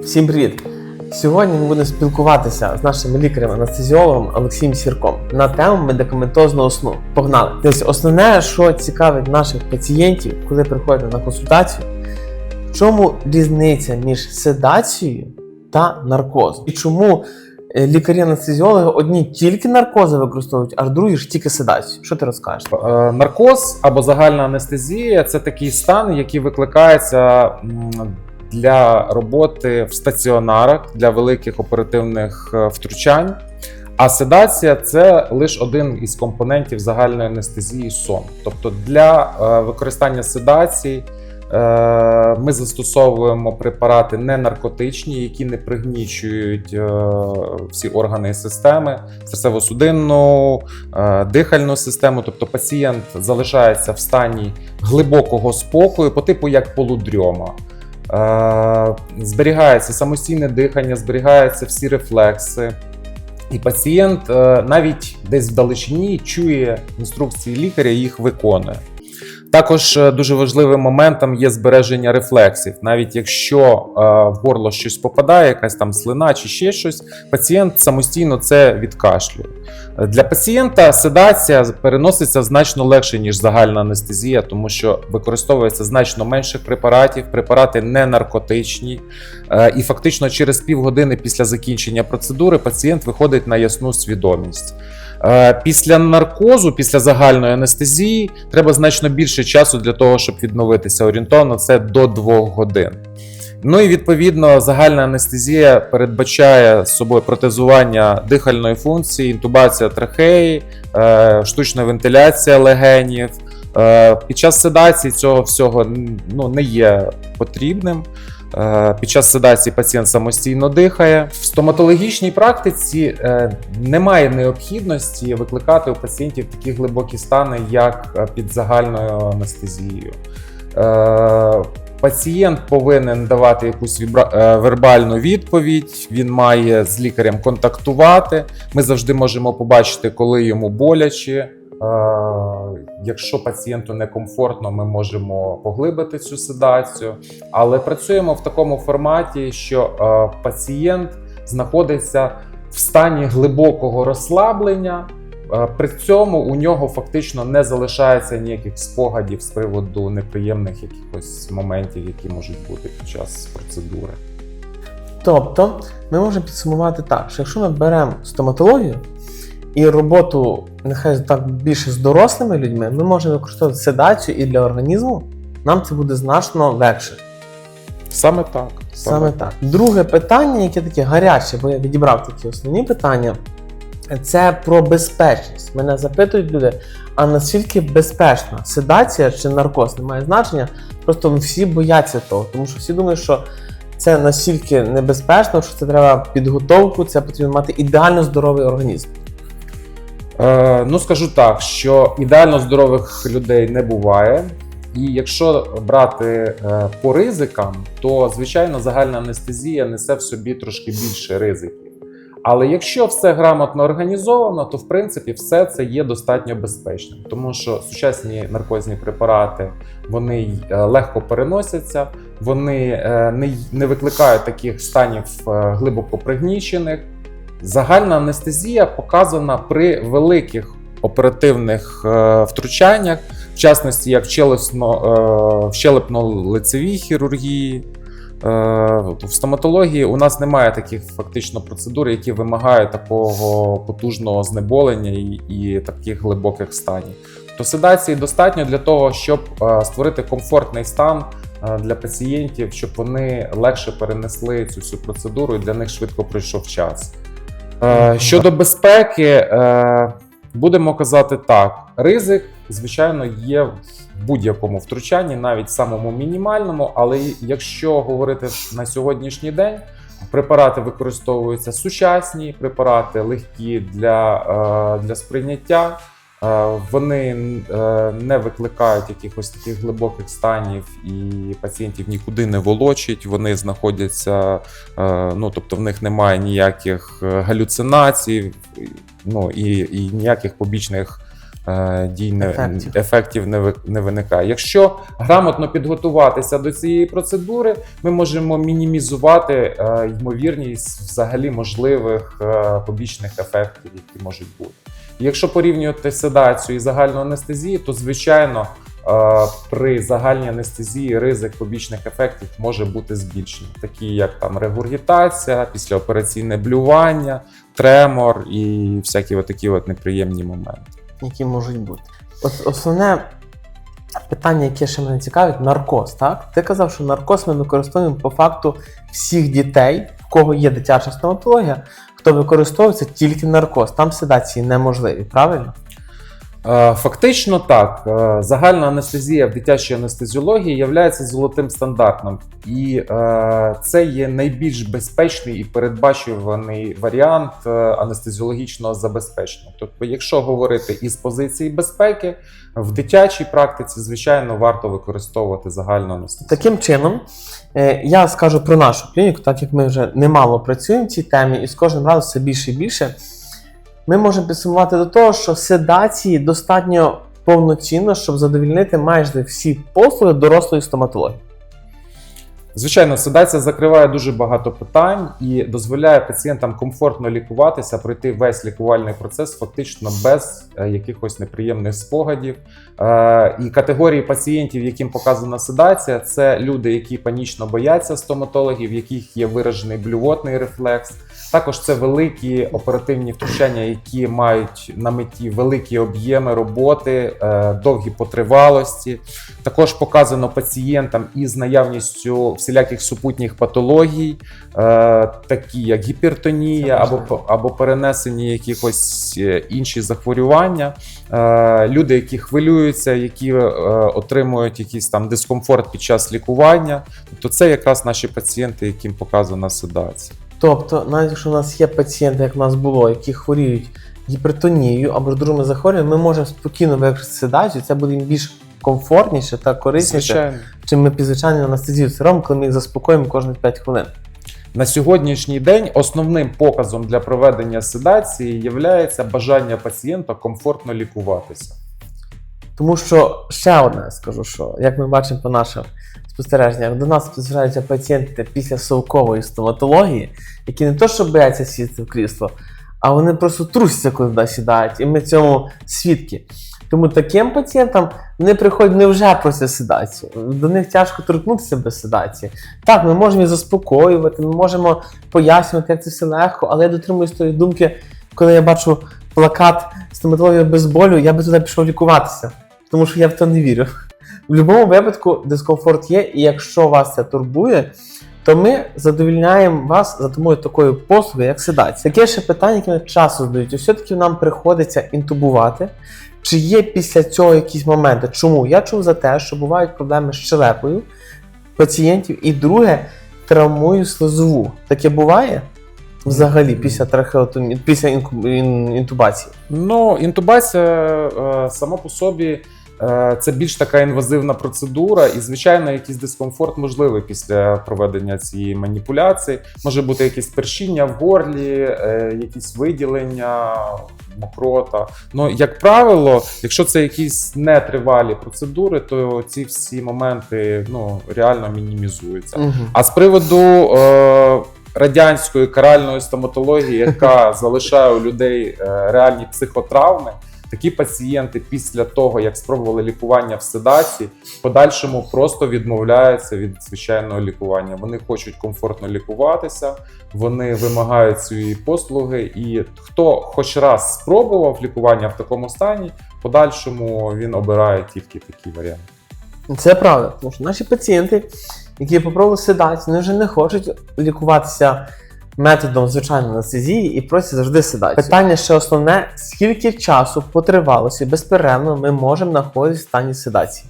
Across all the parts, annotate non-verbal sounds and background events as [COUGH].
Всім привіт! Сьогодні ми будемо спілкуватися з нашим лікарем-анестезіологом Олексієм Сірком на тему медикаментозного сну. Погнали! Десь основне, що цікавить наших пацієнтів, коли приходять на консультацію, в чому різниця між седацією та наркозом? І чому е, лікарі-анестезіологи одні тільки наркози використовують, а другі ж тільки седацію? Що ти розкажеш? Е, Наркоз або загальна анестезія це такий стан, який викликається для роботи в стаціонарах для великих оперативних е, втручань. А седація це лише один із компонентів загальної анестезії сон. Тобто для е, використання седації е, ми застосовуємо препарати не наркотичні, які не пригнічують всі органи і системи, серцево-судинну, дихальну систему. Тобто пацієнт залишається в стані глибокого спокою, по типу як полудрьома. Зберігається самостійне дихання, зберігаються всі рефлекси. І пацієнт е, навіть десь вдалечині чує інструкції лікаря і їх виконує. Також е, дуже важливим моментом є збереження рефлексів. Навіть якщо е, в горло щось попадає, якась там слина чи ще щось, пацієнт самостійно це відкашлює. Е, Для пацієнта седація переноситься значно легше, ніж загальна анестезія, тому що використовується значно менше препаратів, препарати не наркотичні. І фактично через півгодини після закінчення процедури пацієнт виходить на ясну свідомість. Е, Після наркозу, після загальної анестезії, треба значно більше часу для того, щоб відновитися. Орієнтовно це до 2 годин. Ну і відповідно загальна анестезія передбачає собою протезування дихальної функції, інтубація трахеї, е, штучна вентиляція легенів. Е, Під час седації цього всього ну, не є потрібним. Е, Під час седації пацієнт самостійно дихає. В стоматологічній практиці е, немає необхідності викликати у пацієнтів такі глибокі стани, як е, під загальною анестезією. Пацієнт повинен давати якусь вербальну відповідь. Він має з лікарем контактувати. Ми завжди можемо побачити, коли йому боляче. Якщо пацієнту некомфортно, ми можемо поглибити цю седацію, але працюємо в такому форматі, що пацієнт знаходиться в стані глибокого розслаблення. При цьому у нього фактично не залишається ніяких спогадів з приводу неприємних якихось моментів, які можуть бути під час процедури. Тобто, ми можемо підсумувати так, що якщо ми беремо стоматологію і роботу нехай так більше з дорослими людьми, ми можемо використовувати седацію і для організму нам це буде значно легше. Саме так. Саме так. Друге питання, яке таке гаряче, бо я відібрав такі основні питання, це про безпечність. Мене запитують люди, а наскільки безпечна седація чи наркоз не має значення. Просто всі бояться того, тому що всі думають, що це настільки небезпечно, що це треба підготовку, це потрібно мати ідеально здоровий організм. Е, ну, скажу так, що ідеально здорових людей не буває. І якщо брати е, по ризикам, то звичайно загальна анестезія несе в собі трошки більше ризиків. Але якщо все грамотно організовано, то в принципі все це є достатньо безпечним, тому що сучасні наркозні препарати вони е, легко переносяться, вони е, не, викликають таких станів глибоко пригнічених. Загальна анестезія показана при великих оперативних е, втручаннях, в частності як в, челесно, е, щелепно-лицевій хірургії. Е, в стоматології у нас немає таких фактично процедур, які вимагають такого потужного знеболення і, і таких глибоких станів. То седації достатньо для того, щоб е, створити комфортний стан е, для пацієнтів, щоб вони легше перенесли цю всю процедуру і для них швидко пройшов час. Е, Щодо безпеки, е, будемо казати так: ризик, звичайно, є в будь-якому втручанні, навіть самому мінімальному. Але якщо говорити на сьогоднішній день, препарати використовуються сучасні, препарати легкі для, е, для сприйняття. Е, Вони е, не викликають якихось таких глибоких станів, і пацієнтів нікуди не волочить. Вони знаходяться, е, ну тобто в них немає ніяких галюцинацій, ну і, і ніяких побічних дій не, Ефектів. ефектів не, не виникає. Якщо грамотно підготуватися до цієї процедури, ми можемо мінімізувати ймовірність взагалі можливих побічних ефектів, які можуть бути. Якщо порівнювати седацію і загальну анестезію, то звичайно е, при загальній анестезії ризик побічних ефектів може бути збільшений, такі як там регургітація, післяопераційне блювання, тремор і всякі такі от неприємні моменти. які можуть бути. От основне питання, яке ще мене цікавить, наркоз. Так? Ти казав, що наркоз ми використовуємо по факту всіх дітей, в кого є дитяча стоматологія, хто використовується тільки наркоз. Там седації неможливі, правильно? Е, Фактично так, Е, загальна анестезія в дитячій анестезіології є золотим стандартом, і е, це є найбільш безпечний і передбачуваний варіант анестезіологічного забезпечення. Тобто, якщо говорити із позиції безпеки, в дитячій практиці, звичайно, варто використовувати загальну анестезію. Таким чином, я скажу про нашу клініку, так як ми вже немало працюємо в цій темі, і з кожним разом все більше і більше. Ми можемо підсумувати до того, що седації достатньо повноцінно, щоб задовільнити майже всі послуги дорослої стоматології. Звичайно, седація закриває дуже багато питань і дозволяє пацієнтам комфортно лікуватися, пройти весь лікувальний процес фактично без е, якихось неприємних спогадів. Е, І категорії пацієнтів, яким показана седація, це люди, які панічно бояться стоматологів, в яких є виражений блювотний рефлекс. Також це великі оперативні втручання, які мають на меті великі об'єми роботи, е, довгі потривалості. Також показано пацієнтам із наявністю всіляких супутніх патологій, е, такі як гіпертонія або, або перенесені якихось е, інші захворювання. Люди, які хвилюються, які отримують якийсь там дискомфорт під час лікування. Тобто це якраз наші пацієнти, яким показана седація. Тобто, навіть якщо у нас є пацієнти, як в нас було, які хворіють гіпертонією або ж другими захворюваннями, ми можемо спокійно використати седацію, це буде їм більш комфортніше та корисніше, Звичайно. чим ми під звичайною анестезію це робимо, коли ми їх заспокоїмо кожні 5 хвилин. На сьогоднішній день основним показом для проведення седації є бажання пацієнта комфортно лікуватися. Тому що ще одне скажу, що як ми бачимо по наших спостереженнях, до нас звертаються пацієнти після совкової стоматології, які не то, що бояться сісти в крісло, а вони просто трусяться, коли туди сідають, і ми цьому свідки. Тому таким пацієнтам не приходять не вже після седації. До них тяжко торкнутися без седації. Так, ми можемо їх заспокоювати, ми можемо пояснювати, як це все легко, але я дотримуюсь тої думки, коли я бачу плакат стоматологія без болю, я би туди пішов лікуватися, тому що я в це не вірю. В будь-якому випадку дискомфорт є, і якщо вас це турбує, то ми задовільняємо вас за тому такою послугою, як седація. Таке ще питання, яке мене часто задають. Все-таки нам приходиться інтубувати. Чи є після цього якісь моменти? Чому? Я чув за те, що бувають проблеми з щелепою пацієнтів, і друге, травмую слизову. Таке буває взагалі після трахеотомії, після інку- ін- інтубації. Ну, інтубація е, сама по собі це більш така інвазивна процедура, і, звичайно, якийсь дискомфорт можливий після проведення цієї маніпуляції. Може бути якесь першіння в горлі, е, якісь виділення, мокрота. Ну, як правило, якщо це якісь нетривалі процедури, то ці всі моменти ну, реально мінімізуються. Угу. А з приводу е, радянської каральної стоматології, яка [LAUGHS] залишає у людей е, реальні психотравми, такі пацієнти після того, як спробували лікування в седації, в подальшому просто відмовляються від звичайного лікування. Вони хочуть комфортно лікуватися, вони вимагають цієї послуги. І хто хоч раз спробував лікування в такому стані, в подальшому він обирає тільки такий варіант. Це правда, тому що наші пацієнти, які попробували седацію, вони вже не хочуть лікуватися методом звичайної анестезії і просять завжди седацію. Питання ще основне: скільки часу по тривалості безперервно ми можемо знаходитися в стані седації?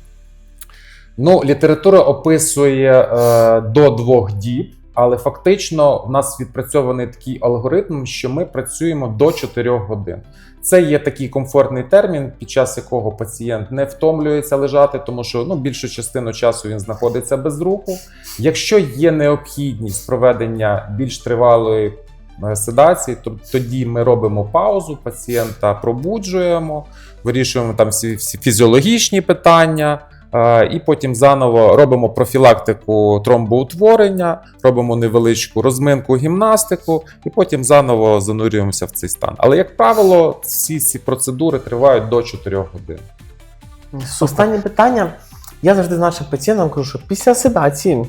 Ну, література описує е, до двох діб, але фактично в нас відпрацьований такий алгоритм, що ми працюємо до 4 годин. Це є такий комфортний термін, під час якого пацієнт не втомлюється лежати, тому що ну, більшу частину часу він знаходиться без руху. Якщо є необхідність проведення більш тривалої е, седації, то тоді ми робимо паузу, пацієнта пробуджуємо, вирішуємо там всі, всі фізіологічні питання. І потім заново робимо профілактику тромбоутворення, робимо невеличку розминку, гімнастику, і потім заново занурюємося в цей стан. Але, як правило, всі ці процедури тривають до 4 годин. Останнє питання. Я завжди нашим пацієнтам кажу, що після седації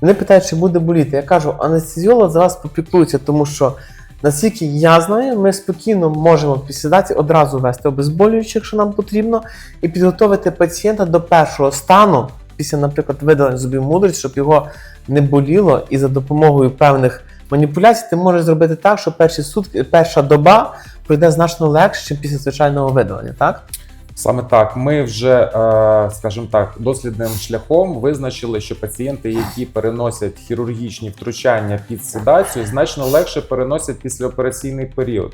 вони питають, чи буде боліти. Я кажу, анестезіолог за вас попіклується, тому що наскільки я знаю, ми спокійно можемо в седації одразу ввести обезболюючі, якщо нам потрібно, і підготовити пацієнта до першого стану, після, наприклад, видалення зубів мудрість, щоб його не боліло, і за допомогою певних маніпуляцій ти можеш зробити так, що перші сутки, перша доба пройде значно легше, ніж після звичайного видалення, так? Саме так, ми вже, е, скажімо так, дослідним шляхом визначили, що пацієнти, які переносять хірургічні втручання під седацію, значно легше переносять післяопераційний період.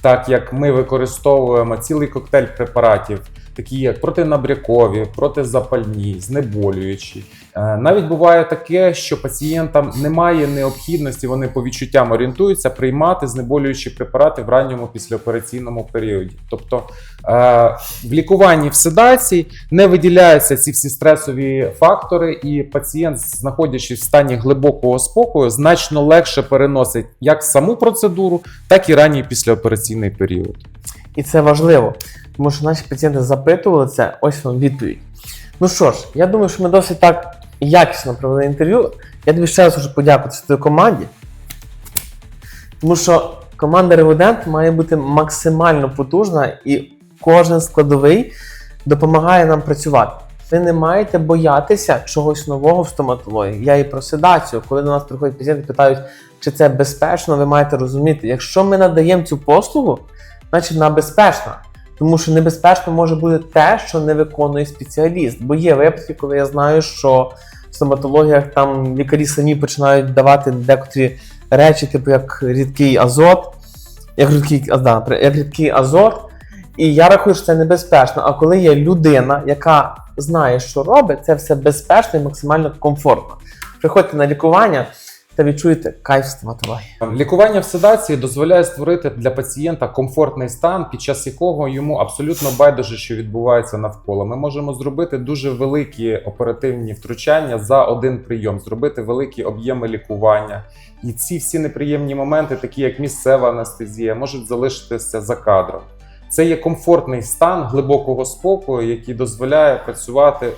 Так як ми використовуємо цілий коктейль препаратів, такі як протинабрякові, протизапальні, знеболюючі. Е, Навіть буває таке, що пацієнтам немає необхідності, вони по відчуттям орієнтуються приймати знеболюючі препарати в ранньому післяопераційному періоді. Тобто е, в лікуванні в седації не виділяються ці всі стресові фактори, і пацієнт, знаходячись в стані глибокого спокою, значно легше переносить як саму процедуру, так і ранній післяопераційний період. І це важливо, тому що наші пацієнти запитували це, ось вам відповідь. Ну що ж, я думаю, що ми досить так якісно провели інтерв'ю. Я тобі ще раз хочу подякувати своїй команді, тому що команда Реводент має бути максимально потужна і кожен складовий допомагає нам працювати. Ви не маєте боятися чогось нового в стоматології. Я і про седацію. Коли до нас приходять пацієнти, питають, чи це безпечно, ви маєте розуміти, якщо ми надаємо цю послугу, значить вона безпечна. Тому що небезпечно може бути те, що не виконує спеціаліст. Бо є випадки, коли я знаю, що в стоматологіях там лікарі самі починають давати декотрі речі, типу як рідкий азот, як рідкий, а, да, як рідкий азот. І я рахую, що це небезпечно. А коли є людина, яка знає, що робить, це все безпечно і максимально комфортно. Приходьте на лікування та відчуєте кайф стоматології. Лікування в седації дозволяє створити для пацієнта комфортний стан, під час якого йому абсолютно байдуже, що відбувається навколо. Ми можемо зробити дуже великі оперативні втручання за один прийом, зробити великі об'єми лікування. І ці всі неприємні моменти, такі як місцева анестезія, можуть залишитися за кадром. Це є комфортний стан глибокого спокою, який дозволяє працювати е,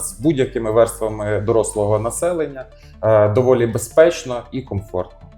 з будь-якими верствами дорослого населення е, доволі безпечно і комфортно.